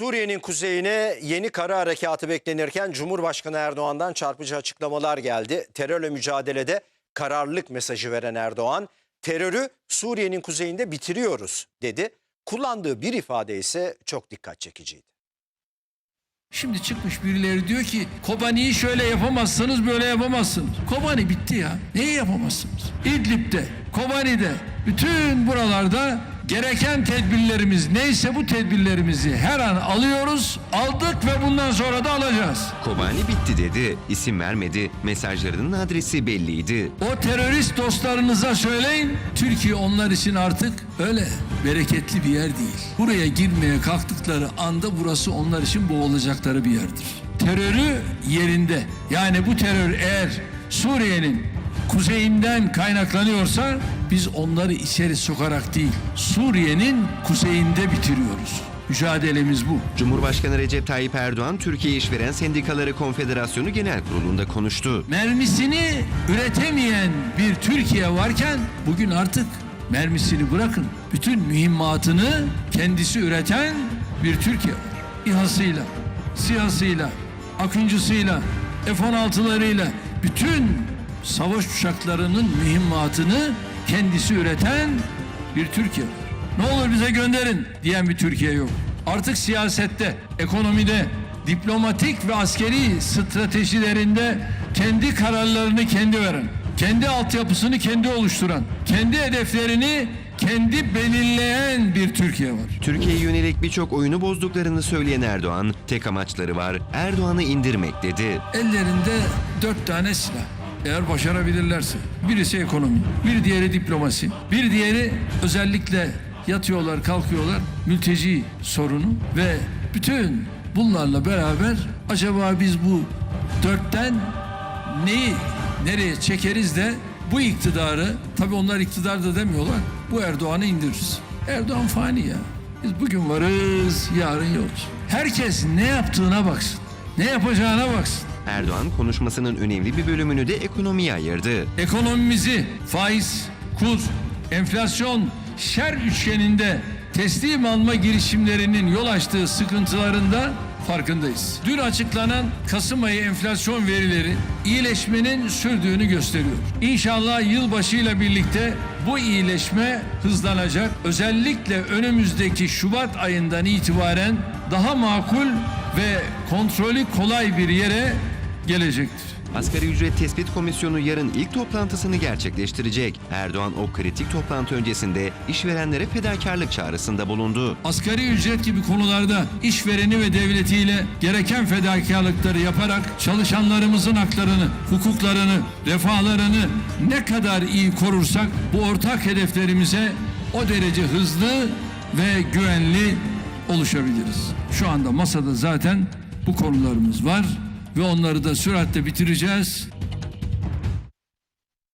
Suriye'nin kuzeyine yeni kara harekatı beklenirken Cumhurbaşkanı Erdoğan'dan çarpıcı açıklamalar geldi. Terörle mücadelede kararlılık mesajı veren Erdoğan, terörü Suriye'nin kuzeyinde bitiriyoruz dedi. Kullandığı bir ifade ise çok dikkat çekiciydi. Şimdi çıkmış birileri diyor ki Kobani'yi şöyle yapamazsınız böyle yapamazsınız. Kobani bitti ya. Neyi yapamazsınız? İdlib'de, Kobani'de, bütün buralarda gereken tedbirlerimiz neyse bu tedbirlerimizi her an alıyoruz. Aldık ve bundan sonra da alacağız. Kobani bitti dedi, isim vermedi, mesajlarının adresi belliydi. O terörist dostlarınıza söyleyin. Türkiye onlar için artık öyle bereketli bir yer değil. Buraya girmeye kalktıkları anda burası onlar için boğulacakları bir yerdir. Terörü yerinde. Yani bu terör eğer Suriye'nin kuzeyinden kaynaklanıyorsa biz onları içeri sokarak değil Suriye'nin kuzeyinde bitiriyoruz. Mücadelemiz bu. Cumhurbaşkanı Recep Tayyip Erdoğan, Türkiye İşveren Sendikaları Konfederasyonu Genel Kurulu'nda konuştu. mermisini üretemeyen bir Türkiye varken bugün artık mermisini bırakın. Bütün mühimmatını kendisi üreten bir Türkiye var. İHA'sıyla, SİHA'sıyla, Akıncısıyla, F-16'larıyla bütün savaş uçaklarının mühimmatını kendisi üreten bir Türkiye var. Ne olur bize gönderin diyen bir Türkiye yok. Artık siyasette, ekonomide, diplomatik ve askeri stratejilerinde kendi kararlarını kendi veren, kendi altyapısını kendi oluşturan, kendi hedeflerini kendi belirleyen bir Türkiye var. Türkiye'ye yönelik birçok oyunu bozduklarını söyleyen Erdoğan, tek amaçları var, Erdoğan'ı indirmek dedi. Ellerinde dört tane silah. Eğer başarabilirlerse. Birisi ekonomi, bir diğeri diplomasi, bir diğeri özellikle yatıyorlar, kalkıyorlar mülteci sorunu ve bütün bunlarla beraber acaba biz bu dörtten neyi nereye çekeriz de bu iktidarı tabii onlar iktidar da demiyorlar bu Erdoğan'ı indiririz. Erdoğan fani ya. Biz bugün varız, yarın yokuz. Herkes ne yaptığına baksın. Ne yapacağına baksın. Erdoğan konuşmasının önemli bir bölümünü de ekonomiye ayırdı. ekonomimizi faiz, kur, enflasyon, şer üçgeninde teslim alma girişimlerinin yol açtığı sıkıntılarında farkındayız. Dün açıklanan Kasım ayı enflasyon verileri iyileşmenin sürdüğünü gösteriyor. İnşallah yılbaşıyla birlikte bu iyileşme hızlanacak. Özellikle önümüzdeki Şubat ayından itibaren daha makul ve kontrolü kolay bir yere gelecektir. Asgari ücret tespit komisyonu yarın ilk toplantısını gerçekleştirecek. Erdoğan o kritik toplantı öncesinde işverenlere fedakarlık çağrısında bulundu. Asgari ücret gibi konularda işvereni ve devletiyle gereken fedakarlıkları yaparak çalışanlarımızın haklarını, hukuklarını, refahlarını ne kadar iyi korursak bu ortak hedeflerimize o derece hızlı ve güvenli oluşabiliriz. Şu anda masada zaten bu konularımız var ve onları da süratle bitireceğiz.